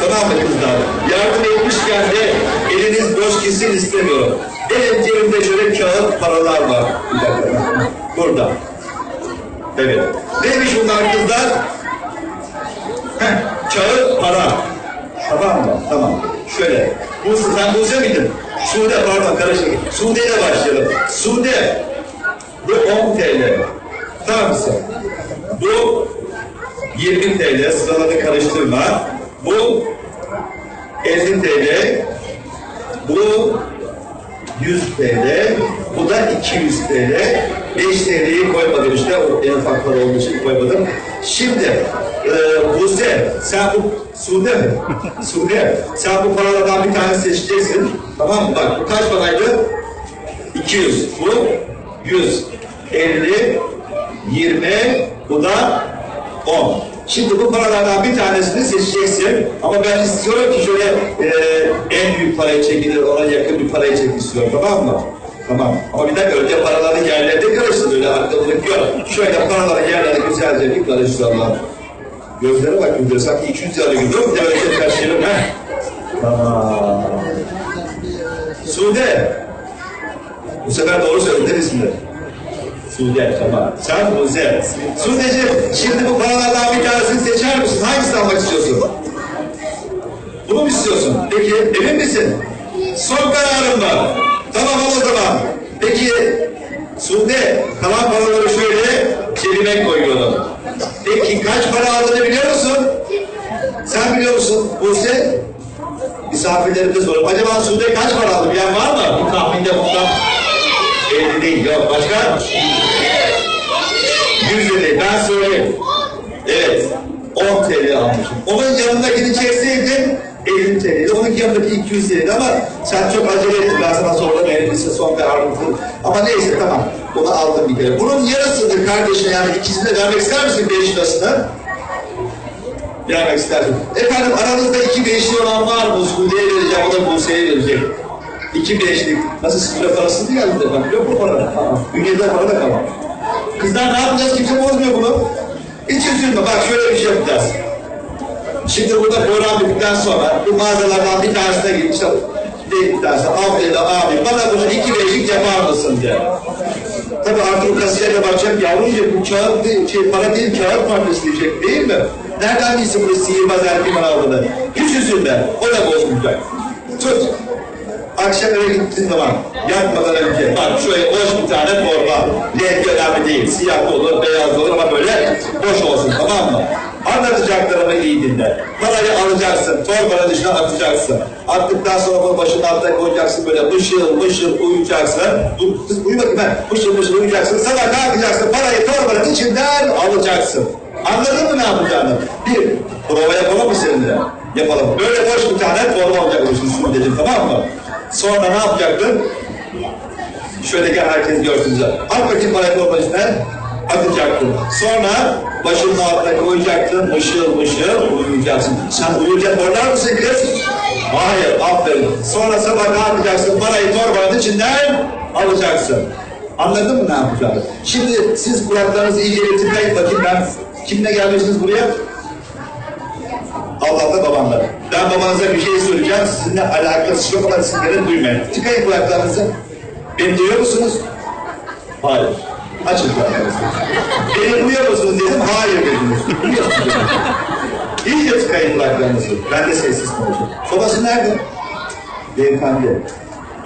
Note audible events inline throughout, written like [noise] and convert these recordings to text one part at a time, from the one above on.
tamam mı kızlar? Yardım etmişken de eliniz boş gitsin istemiyorum. Benim cebimde şöyle kağıt paralar var. Burada. Evet. Neymiş bunlar kızlar? Heh, kağıt para. Tamam mı? Tamam. Şöyle. Bu sen Buse miydin? Sude pardon karışık. Sude ile başlayalım. Sude. Bu 10 TL. Tamam mısın? Bu 20 TL. Sıraları karıştırma. Bu 50 TL. Bu 100 TL. Bu da 200 TL. 5 TL'yi koymadım işte. O en ufak para olduğu için koymadım. Şimdi e, Buse, sen bu Sude mi? [laughs] Sude, sen bu paralardan bir tane seçeceksin. Tamam mı? Bak bu kaç paraydı? 200. Bu 100. 50, 20, bu da 10. Şimdi bu paralardan bir tanesini seçeceksin. Ama ben istiyorum ki şöyle e, en büyük parayı çekilir, ona yakın bir parayı çek istiyorum. Tamam mı? Tamam. Ama bir dakika önce paraları yerlerde karıştır. Öyle aklımlık yok. Şöyle paraları yerlerde güzelce bir karıştıralım. Gözlere bak gözlere. Sanki 200 lira gibi. Yok bir de öyle şey karşılayalım. Heh. Tamam. Sude. Bu sefer doğru söyledin ismini. Sude tamam. Sen Buse. Sudeciğim şimdi bu paralardan bir tanesini seçer misin? Hangisini almak istiyorsun? Bunu mu istiyorsun? Peki emin misin? Son kararım var. Tamam al o zaman. Peki Sude kalan paraları şöyle cebime koyuyorum. Peki kaç para aldığını biliyor musun? Sen biliyor musun Buse? Misafirlerimize soralım. Acaba Sude kaç para aldı bilen var mı? Bir tahminde bundan. 50 değil yok. Başka? 100 lira. Ben söyleyeyim. Evet. 10 TL almışım. Onun yanındakini çekseydin 50 TL. Onun yanındaki 200 TL ama sen çok acele ettin. Ben sana sordum. Elbise son kararımdı. Ama neyse tamam. Bunu aldım bir kere. Bunun yarısıdır kardeşine yani ikisini de vermek ister misin 5 lirasını? Vermek isterdim. Efendim aranızda iki beşli olan var mı? Suudi'ye vereceğim, o da Buse'ye verecek. İki beşlik. Nasıl bile parasız değil geldi efendim? Yok mu para? Dünyada para da kalmam. Kızlar ne yapacağız? Kimse bozmuyor bunu. Hiç üzülme. Bak şöyle bir şey yapacağız. Şimdi burada program bittikten sonra bu mağazalardan bir tanesine gidip işte bir tanesi abi dedi abi bana bunu iki beşlik yapar mısın diye. Tabii artık o kasiyer de bakacak yavrucuğum bu kağıt değil, şey, para değil kağıt parçası diyecek değil mi? Nereden bilsin bu sihirbaz erkeğin aldığını? Hiç üzülme. O da bozmayacak. Akşam eve gittiğin zaman yatmadan önce bak şöyle boş bir tane torba. Renk önemli değil. Siyah olur, beyaz olur ama böyle boş olsun tamam mı? Anlatacaklarımı iyi dinle. Parayı alacaksın, torbanın dışına atacaksın. Attıktan sonra bunu başının altına koyacaksın böyle mışıl mışıl uyuyacaksın. Bu, kız uyu bakayım ben. Mışıl mışıl uyuyacaksın. Sabah kalkacaksın, parayı torbanın içinden alacaksın. Anladın mı ne yapacağını? Bir, prova yapalım mı seninle? Yapalım. Böyle boş bir tane torba olacak dedim tamam mı? Sonra ne yapacaktın? Şöyle gel herkes görsün güzel. At bakayım parayı torbanın içine. Atacaktın. Sonra başının altına koyacaktın. Mışıl mışıl uyuyacaksın. Sen uyurken oynar mısın kız? Hayır, aferin. Sonra sabah ne yapacaksın? Parayı torbanın içinden alacaksın. Anladın mı ne yapacağını? Şimdi siz kulaklarınızı iyice tıkayın bakayım ben. Kimle gelmişsiniz buraya? Allah da babamla. Ben babanıza bir şey söyleyeceğim. Sizinle alakası yok ama sizlerin duymayın. Tıkayın kulaklarınızı. Beni duyuyor musunuz? Hayır. Açın kulaklarınızı. Beni duyuyor musunuz dedim. Hayır dediniz. Duyuyorsunuz. İyice tıkayın kulaklarınızı. Ben de sessiz konuşayım. Babası nerede? Beyefendi,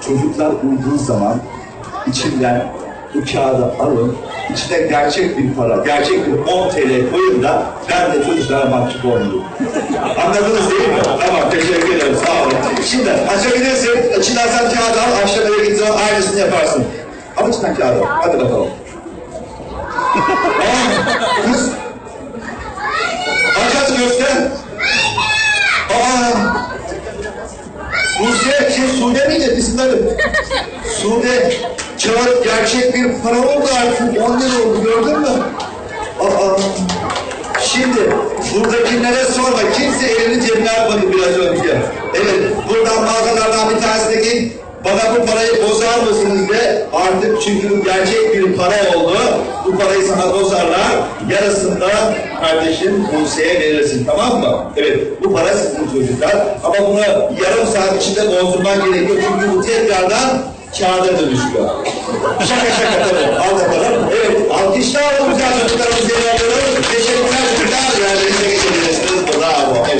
çocuklar uyuduğu zaman içinden bu kağıdı alın, içine gerçek bir para, gerçek bir 10 TL koyun da ben de çocuklara mahcup olmayayım. Anladınız değil mi? Tamam, teşekkür ederim, sağ olun. Şimdi açabilirsin, içinden sen kağıdı al, akşam eve gittiğin zaman aynısını yaparsın. Al içinden kağıdı, hadi bakalım. Aa, kız. Aç göster. Aa, Buse, şey Sude miydi? İsimleri. Sude, kağıt gerçek bir para oldu artık. 10 lira oldu gördün mü? Aa, şimdi buradakilere sorma. Kimse elini cebine atmadı biraz önce. Evet, buradan mağazalardan bir tanesine git. Bana bu parayı bozar mısınız de Artık çünkü bu gerçek bir para oldu. Bu parayı sana bozarlar. Yarısında kardeşim Buse'ye verirsin tamam mı? Evet bu para sizin çocuklar. Ama bunu yarım saat içinde bozdurman gerekiyor. Çünkü bu tekrardan kağıda dönüşüyor. şaka şaka tabii. Al bakalım. Evet. Alkışlar alalım. Çocuklarımız yerlerine. Teşekkürler. Teşekkürler. Yani teşekkür ederiz. Bravo. Evet.